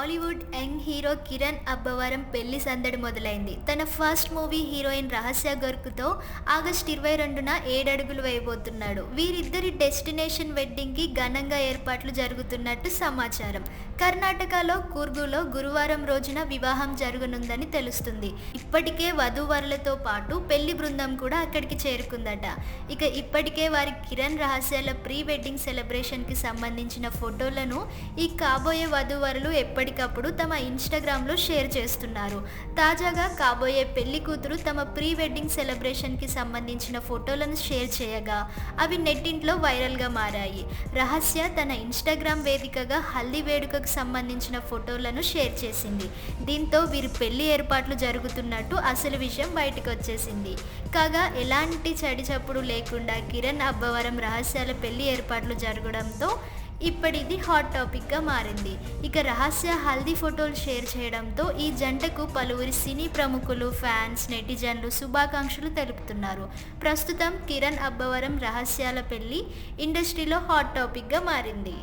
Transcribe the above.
Tollywood young hero Kiran Abbavaram పెళ్ళి సందడి మొదలైంది. తన ఫస్ట్ మూవీ హీరోయిన్ రహస్య గర్కుతో ఆగస్ట్ ఇరవై రెండున ఏడడుగులు వేయబోతున్నాడు. వీరిద్దరి డెస్టినేషన్ వెడ్డింగ్కి ఘనంగా ఏర్పాట్లు జరుగుతున్నట్టు సమాచారం. కర్ణాటకలో కూర్గులో గురువారం రోజున వివాహం జరగనుందని తెలుస్తుంది. ఇప్పటికే వధూవరులతో పాటు పెళ్ళి బృందం కూడా అక్కడికి చేరుకుందట. ఇక ఇప్పటికే వారి కిరణ్ రహస్యాల ప్రీ వెడ్డింగ్ సెలబ్రేషన్కి సంబంధించిన ఫోటోలను ఈ కాబోయే వధూవరులు ఎప్పటికప్పుడు తమ ఇన్స్టాగ్రామ్లో షేర్ చేస్తున్నారు. తాజాగా కాబోయే పెళ్ళి కూతురు తమ ప్రీ వెడ్డింగ్ సెలబ్రేషన్కి సంబంధించిన ఫోటోలను షేర్ చేయగా అవి నెట్టింట్లో వైరల్గా మారాయి. రహస్య తన ఇన్స్టాగ్రామ్ వేదికగా హల్దీ వేడుకకు సంబంధించిన ఫోటోలను షేర్ చేసింది. దీంతో వీరి పెళ్ళి ఏర్పాట్లు జరుగుతున్నట్టు అసలు విషయం బయటకు వచ్చేసింది కాగా ఎలాంటి చడిచప్పుడు లేకుండా కిరణ్ అబ్బవరం రహస్యాల పెళ్ళి ఏర్పాట్లు జరగడంతో ఇప్పటిది హాట్ టాపిక్గా మారింది. ఇక రహస్య హల్దీ ఫోటోలు షేర్ చేయడంతో ఈ జంటకు పలువురు సినీ ప్రముఖులు ఫ్యాన్స్ నెటిజన్లు శుభాకాంక్షలు తెలుపుతున్నారు. ప్రస్తుతం కిరణ్ అబ్బవరం రహస్యాల పెళ్ళి ఇండస్ట్రీలో హాట్ టాపిక్గా మారింది.